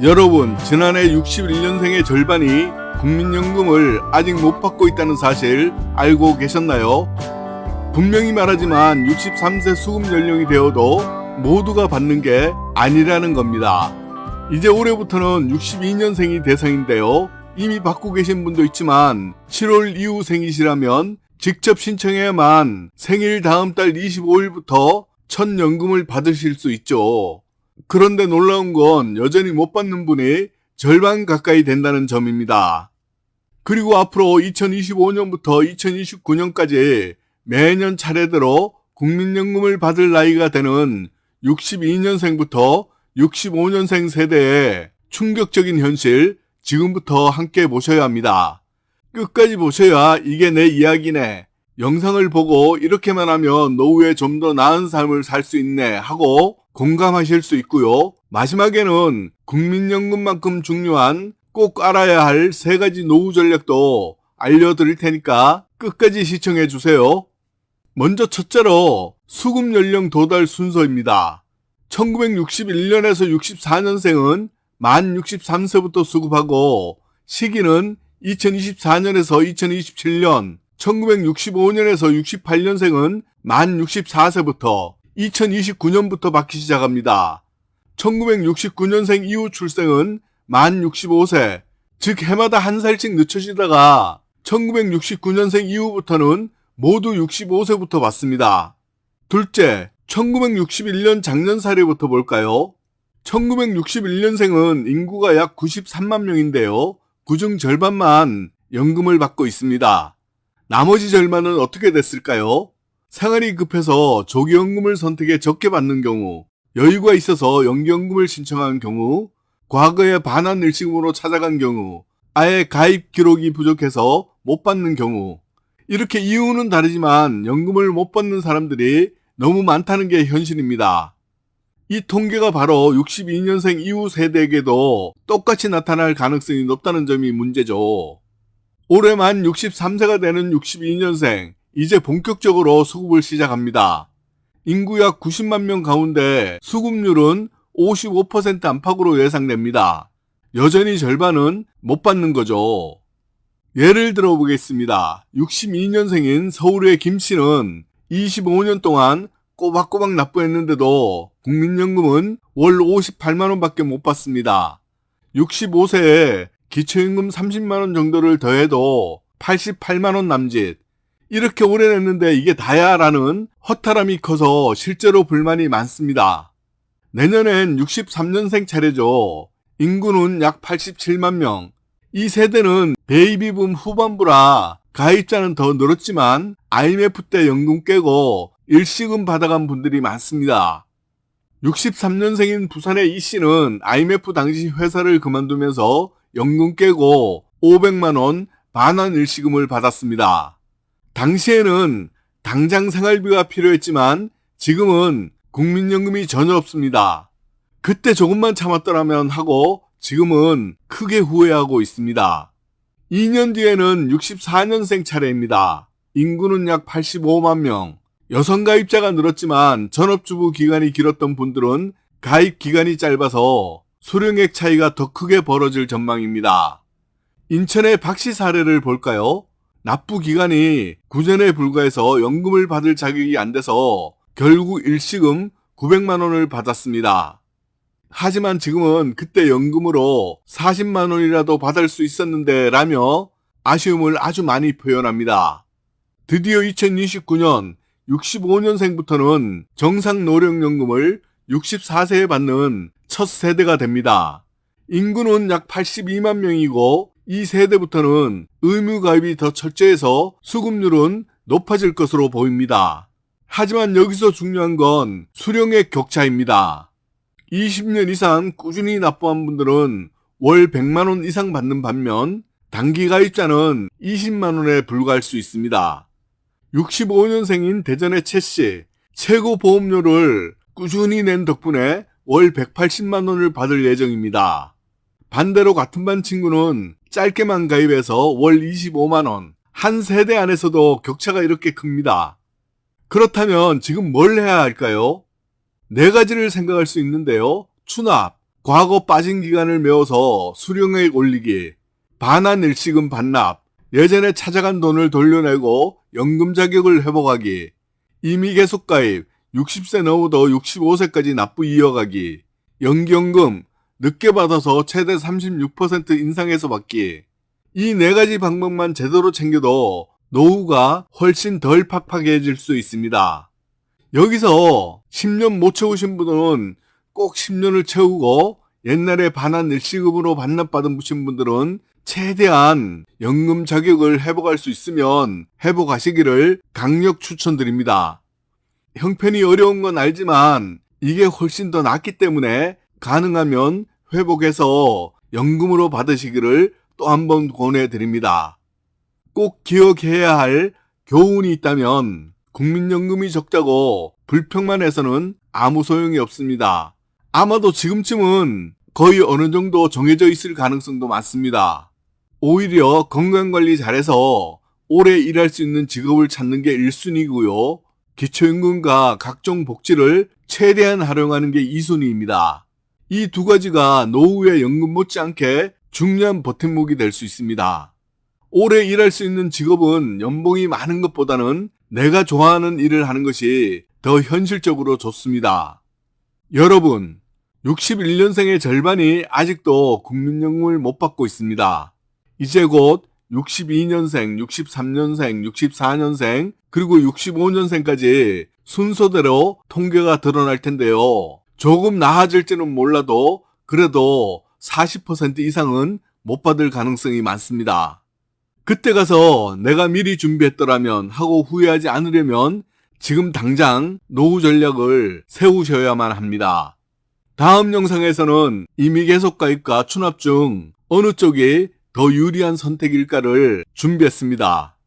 여러분, 지난해 61년생의 절반이 국민연금을 아직 못 받고 있다는 사실 알고 계셨나요? 분명히 말하지만 63세 수급 연령이 되어도 모두가 받는 게 아니라는 겁니다. 이제 올해부터는 62년생이 대상인데요. 이미 받고 계신 분도 있지만 7월 이후 생이시라면 직접 신청해야만 생일 다음 달 25일부터 첫 연금을 받으실 수 있죠. 그런데 놀라운 건 여전히 못 받는 분이 절반 가까이 된다는 점입니다. 그리고 앞으로 2025년부터 2029년까지 매년 차례대로 국민연금을 받을 나이가 되는 62년생부터 65년생 세대의 충격적인 현실 지금부터 함께 보셔야 합니다. 끝까지 보셔야 이게 내 이야기네. 영상을 보고 이렇게만 하면 노후에 좀 더 나은 삶을 살 수 있네 하고 공감하실 수 있고요. 마지막에는 국민연금만큼 중요한 꼭 알아야 할 세 가지 노후 전략도 알려드릴 테니까 끝까지 시청해 주세요. 먼저 첫째로 수급 연령 도달 순서입니다. 1961년에서 64년생은 만 63세부터 수급하고 시기는 2024년에서 2027년, 1965년에서 68년생은 만 64세부터 2029년부터 받기 시작합니다. 1969년생 이후 출생은 만 65세, 즉 해마다 한 살씩 늦춰지다가 1969년생 이후부터는 모두 65세부터 받습니다. 둘째, 1961년 작년 사례부터 볼까요? 1961년생은 인구가 약 93만 명인데요. 그중 절반만 연금을 받고 있습니다. 나머지 절반은 어떻게 됐을까요? 생활이 급해서 조기연금을 선택해 적게 받는 경우, 여유가 있어서 연기연금을 신청한 경우, 과거에 반환 일시금으로 찾아간 경우, 아예 가입 기록이 부족해서 못 받는 경우, 이렇게 이유는 다르지만 연금을 못 받는 사람들이 너무 많다는 게 현실입니다. 이 통계가 바로 62년생 이후 세대에게도 똑같이 나타날 가능성이 높다는 점이 문제죠. 올해 만 63세가 되는 62년생, 이제 본격적으로 수급을 시작합니다. 인구 약 90만 명 가운데 수급률은 55% 안팎으로 예상됩니다. 여전히 절반은 못 받는 거죠. 예를 들어 보겠습니다. 62년생인 서울의 김 씨는 25년 동안 꼬박꼬박 납부했는데도 국민연금은 월 58만원 밖에 못 받습니다. 65세에 기초임금 30만원 정도를 더해도 88만원 남짓. 이렇게 오래 냈는데 이게 다야 라는 허탈함이 커서 실제로 불만이 많습니다. 내년엔 63년생 차례죠. 인구는 약 87만 명. 이 세대는 베이비붐 후반부라 가입자는 더 늘었지만 IMF 때 연금 깨고 일시금 받아간 분들이 많습니다. 63년생인 부산의 이 씨는 IMF 당시 회사를 그만두면서 연금 깨고 500만원 반환 일시금을 받았습니다. 당시에는 당장 생활비가 필요했지만 지금은 국민연금이 전혀 없습니다. 그때 조금만 참았더라면 하고 지금은 크게 후회하고 있습니다. 2년 뒤에는 64년생 차례입니다. 인구는 약 85만 명. 여성 가입자가 늘었지만 전업주부 기간이 길었던 분들은 가입 기간이 짧아서 수령액 차이가 더 크게 벌어질 전망입니다. 인천의 박씨 사례를 볼까요? 납부 기간이 9년에 불과해서 연금을 받을 자격이 안 돼서 결국 일시금 900만 원을 받았습니다. 하지만 지금은 그때 연금으로 40만 원이라도 받을 수 있었는데 라며 아쉬움을 아주 많이 표현합니다. 드디어 2029년 65년생부터는 정상 노령연금을 64세에 받는 첫 세대가 됩니다. 인구는 약 82만 명이고 이 세대부터는 의무 가입이 더 철저해서 수급률은 높아질 것으로 보입니다. 하지만 여기서 중요한 건 수령액 격차입니다. 20년 이상 꾸준히 납부한 분들은 월 100만원 이상 받는 반면 단기 가입자는 20만원에 불과할 수 있습니다. 65년생인 대전의 최 씨, 최고 보험료를 꾸준히 낸 덕분에 월 180만 원을 받을 예정입니다. 반대로 같은 반 친구는 짧게만 가입해서 월 25만 원, 한 세대 안에서도 격차가 이렇게 큽니다. 그렇다면 지금 뭘 해야 할까요? 네 가지를 생각할 수 있는데요. 추납, 과거 빠진 기간을 메워서 수령액 올리기, 반환 일시금 반납, 예전에 찾아간 돈을 돌려내고 연금 자격을 회복하기, 이미 계속 가입, 60세 넘어도 65세까지 납부 이어가기, 연기연금, 늦게 받아서 최대 36% 인상해서 받기. 이 네 가지 방법만 제대로 챙겨도 노후가 훨씬 덜 팍팍해질 수 있습니다. 여기서 10년 못 채우신 분은 꼭 10년을 채우고 옛날에 반환 일시금으로 반납받은 분들은 최대한 연금 자격을 회복할 수 있으면 회복하시기를 강력 추천드립니다. 형편이 어려운 건 알지만 이게 훨씬 더 낫기 때문에 가능하면 회복해서 연금으로 받으시기를 또 한 번 권해드립니다. 꼭 기억해야 할 교훈이 있다면 국민연금이 적자고 불평만 해서는 아무 소용이 없습니다. 아마도 지금쯤은 거의 어느 정도 정해져 있을 가능성도 많습니다. 오히려 건강관리 잘해서 오래 일할 수 있는 직업을 찾는 게 1순위고요. 기초연금과 각종 복지를 최대한 활용하는 게 2순위입니다. 이 두 가지가 노후의 연금 못지않게 중요한 버팀목이 될 수 있습니다. 오래 일할 수 있는 직업은 연봉이 많은 것보다는 내가 좋아하는 일을 하는 것이 더 현실적으로 좋습니다. 여러분, 61년생의 절반이 아직도 국민연금을 못 받고 있습니다. 이제 곧 62년생, 63년생, 64년생, 그리고 65년생까지 순서대로 통계가 드러날 텐데요. 조금 나아질지는 몰라도 그래도 40% 이상은 못 받을 가능성이 많습니다. 그때 가서 내가 미리 준비했더라면 하고 후회하지 않으려면 지금 당장 노후 전략을 세우셔야만 합니다. 다음 영상에서는 이미 계속 가입과 추납 중 어느 쪽이 더 유리한 선택일까를 준비했습니다.